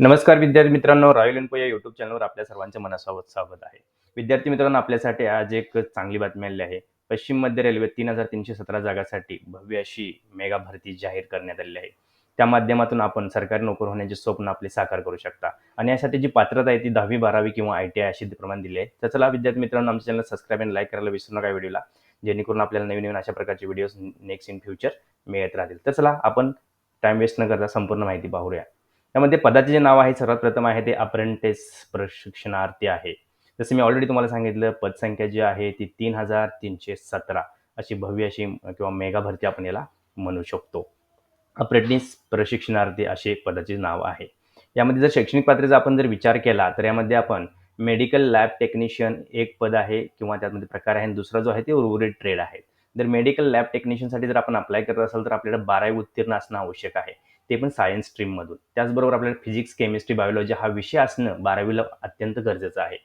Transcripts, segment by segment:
नमस्कार विद्यार्थी मित्रांनो रॉयल इन्फो या युट्यूब चॅनलवर आपल्या सर्वांचं मनासोबत स्वागत आहे. विद्यार्थी मित्रांनो आपल्यासाठी आज एक चांगली बातमी आली आहे. पश्चिम मध्य रेल्वे तीन हजार तीनशे सतरा जागासाठी भव्य अशी मेगा भरती जाहीर करण्यात आलेली आहे. त्या माध्यमातून आपण सरकारी नोकर होण्याचे स्वप्न आपले साकार करू शकता. आणि यासाठी जी पात्रता आहे ती दहावी बारावी किंवा आय टी आय अशी प्रमाण दिली आहे. तर चला विद्यार्थी मित्रांनो आमच्या चॅनल सबस्क्राईब आणि लाईक करायला विसरू नका व्हिडिओला जेणेकरून आपल्याला नवीन नवीन अशा प्रकारचे व्हिडिओज नेक्स्ट इन फ्युचर मिळत राहतील. तर चला आपण टाइम वेस्ट न करता संपूर्ण माहिती पाहूया. त्यामध्ये पदाचे जे नाव आहे सर्वात प्रथम आहे ते अप्रेंटिस प्रशिक्षणार्थी आहे. जसं मी ऑलरेडी तुम्हाला सांगितलं पदसंख्या जी आहे ती तीन हजार तीनशे सतरा अशी भव्य अशी किंवा मेगा भरती आपण याला म्हणू शकतो. अप्रेंटिस प्रशिक्षणार्थी असे पदाचे नाव आहे. यामध्ये जर शैक्षणिक पात्रतेचा आपण जर विचार केला तर यामध्ये आपण मेडिकल लॅब टेक्निशियन एक पद आहे किंवा त्यामध्ये प्रकार आहे आणि दुसरा जो आहे ते उर्वरित ट्रेड आहे. जर मेडिकल लॅब टेक्निशियनसाठी जर आपण अप्लाय करत असाल तर आपल्याला बारावी उत्तीर्ण असणं आवश्यक आहे. ते पण सायन्स स्ट्रीममधून त्याचबरोबर आपल्याला फिजिक्स केमिस्ट्री बायोलॉजी हा विषय असणं बारावीला अत्यंत गरजेचं आहे.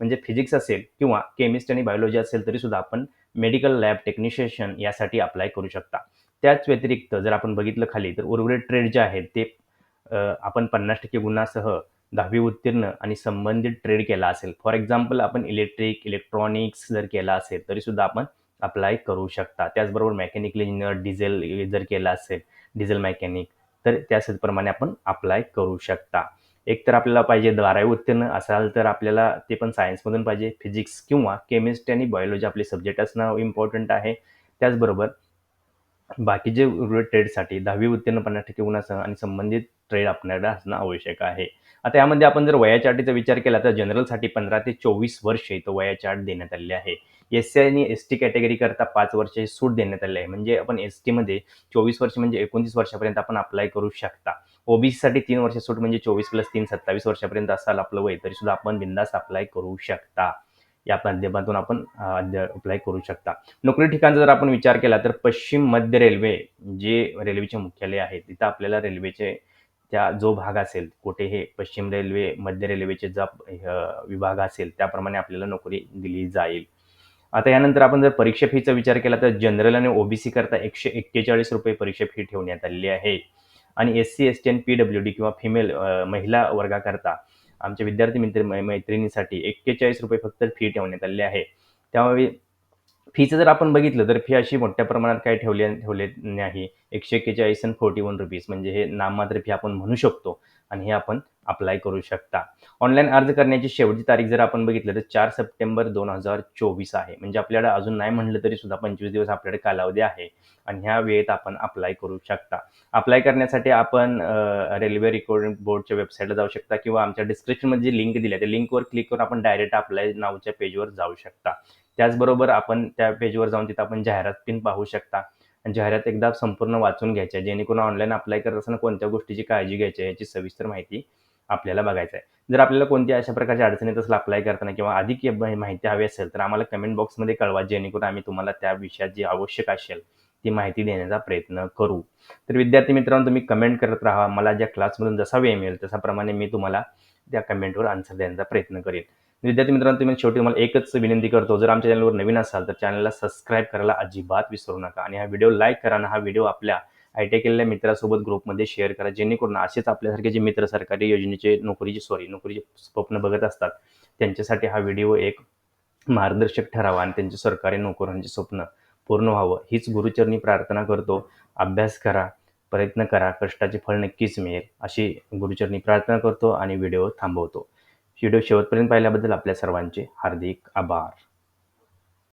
म्हणजे फिजिक्स असेल किंवा केमिस्ट्री आणि बायोलॉजी असेल तरीसुद्धा आपण मेडिकल लॅब टेक्निशियन यासाठी अप्लाय करू शकता. त्याच व्यतिरिक्त जर आपण बघितलं खाली तर उर्वरित ट्रेड जे आहेत ते आपण पन्नास टक्के गुणासह दहावी उत्तीर्ण आणि संबंधित ट्रेड केला असेल. फॉर एक्झाम्पल आपण इलेक्ट्रिक इलेक्ट्रॉनिक्स जर केला असेल तरीसुद्धा आपण अप्लाय करू शकता. त्याचबरोबर मेकॅनिकल इंजिनियर डिझेल जर केला असेल डिझेल मेकॅनिक तर त्याप्रमाणे आपण अप्लाय करू शकता. एक तर आपल्याला पाहिजे बारावी उत्तीर्ण असाल तर आपल्याला ते पण सायन्समधून पाहिजे. फिजिक्स किंवा केमिस्ट्री आणि बायोलॉजी आपले सब्जेक्ट असणं इम्पॉर्टंट आहे. त्याचबरोबर बाकी जे ट्रेडसाठी दहावी उत्तीर्ण पन्नास टक्के गुणासह आणि संबंधित ट्रेड आपल्याला असणं आवश्यक आहे. आता यामध्ये आपण जर वयाच्या अटीचा विचार केला तर जनरलसाठी पंधरा ते चोवीस वर्ष इथं वयाच्या अट देण्यात आलेली आहे. एस सी आणि एस टी कॅटेगरी करता पाच वर्षाची सूट देण्यात आली आहे. म्हणजे आपण एस टीमध्ये चोवीस वर्ष म्हणजे एकोणतीस वर्षापर्यंत आपण अप्लाय करू शकता. ओबीसीसाठी तीन वर्ष सूट म्हणजे चोवीस प्लस तीन सत्तावीस वर्षापर्यंत असाल आपलं वय तरी सुद्धा आपण बिंदास अप्लाय करू शकता. या माध्यमातून आपण अप्लाय करू शकता. नोकरी ठिकाणचा जर आपण विचार केला तर पश्चिम मध्य रेल्वे जे रेल्वेचे मुख्यालय आहे तिथं आपल्याला रेल्वेचे त्या जो भाग असेल कुठे हे पश्चिम रेल्वे मध्य रेल्वेचे जा विभाग असेल त्याप्रमाणे आपल्याला नोकरी दिली जाईल. आता यानंतर आपण जर परीक्षा फीचा विचार केला तर जनरल आणि ओबीसी करता एकशे एक्केचाळीस रुपये परीक्षा फी ठेवण्यात आलेली आहे. आणि एस सी एस टी आणि पी डब्ल्यू डी किंवा फिमेल महिला वर्गाकरता आमच्या विद्यार्थी मित्र मैत्रिणीसाठी एक्केचाळीस रुपये फक्त फी ठेवण्यात आलेली आहे. त्यामुळे फीचं जर आपण बघितलं तर फी अशी मोठ्या प्रमाणात काही ठेवले ठेवले नाही. एकशे एक्केचाळीस अँड फोर्टी वन रुपीज म्हणजे हे नाममात्र फी आपण म्हणू शकतो आणि हे आपण अप्लाय करू शकता. ऑनलाईन अर्ज करण्याची शेवटची तारीख जर आपण बघितलं तर चार सप्टेंबर दोन हजार चोवीस आहे. म्हणजे आपल्याला अजून नाही म्हणलं तरी सुद्धा पंचवीस दिवस आपल्याकडे कालावधी आहे आणि ह्या वेळेत आपण अप्लाय करू शकता. अप्लाय करण्यासाठी आपण रेल्वे रेकॉर्डिंग बोर्डच्या वेबसाईटला जाऊ शकता किंवा आमच्या डिस्क्रिप्शनमध्ये जी लिंक दिली आहे त्या लिंकवर क्लिक करून आपण डायरेक्ट अप्लाय नावच्या पेजवर जाऊ शकता. त्याचबरोबर आपण त्या पेजवर जाऊन तिथं आपण जाहिरात पिन पाहू शकता. जाहिरात एकदा संपूर्ण वाचून घ्यायच्या जेणेकरून ऑनलाईन अप्लाय करत असताना कोणत्या गोष्टीची काळजी घ्यायची याची सविस्तर माहिती आपल्याला बघायचं आहे. जर आपल्याला कोणत्या अशा प्रकारच्या अडचणी असेल अप्लाय करताना किंवा अधिक माहिती हवी असेल तर आम्हाला कमेंट बॉक्समध्ये कळवा. जेणेकरून आम्ही तुम्हाला त्या विषयात जी आवश्यक असेल ती माहिती देण्याचा प्रयत्न करू. तर विद्यार्थी मित्रांनो तुम्ही कमेंट करत राहा. मला ज्या क्लासमधून जसा वेळ मिळेल तसाप्रमाणे मी तुम्हाला त्या कमेंटवर आन्सर देण्याचा प्रयत्न करेन विद्यार्थी मित्रांनो तुम्ही शेवटी तुम्हाला एकच विनंती करतो. जर आमच्या चॅनलवर नवीन असाल तर चॅनलला सबस्क्राईब करायला अजिबात विसरू नका. आणि हा व्हिडिओ लाईक करा आणि हा व्हिडिओ आपल्या आय टी केलेल्या मित्रासोबत ग्रुपमध्ये शेअर करा. जेणेकरून असेच आपल्यासारखे जे मित्र सरकारी योजनेचे नोकरीचे सॉरी नोकरीचे स्वप्न बघत असतात त्यांच्यासाठी हा व्हिडिओ एक मार्गदर्शक ठरावा आणि त्यांचे सरकारी नोकऱ्यांचे स्वप्न पूर्ण व्हावं. हीच गुरुचरणी प्रार्थना करतो. अभ्यास करा प्रयत्न करा कष्टाचे फळ नक्कीच मिळेल अशी गुरुचरणी प्रार्थना करतो आणि व्हिडिओ थांबवतो. व्हिडिओ शेवटपर्यंत पाहिल्याबद्दल आपल्या सर्वांचे हार्दिक आभार.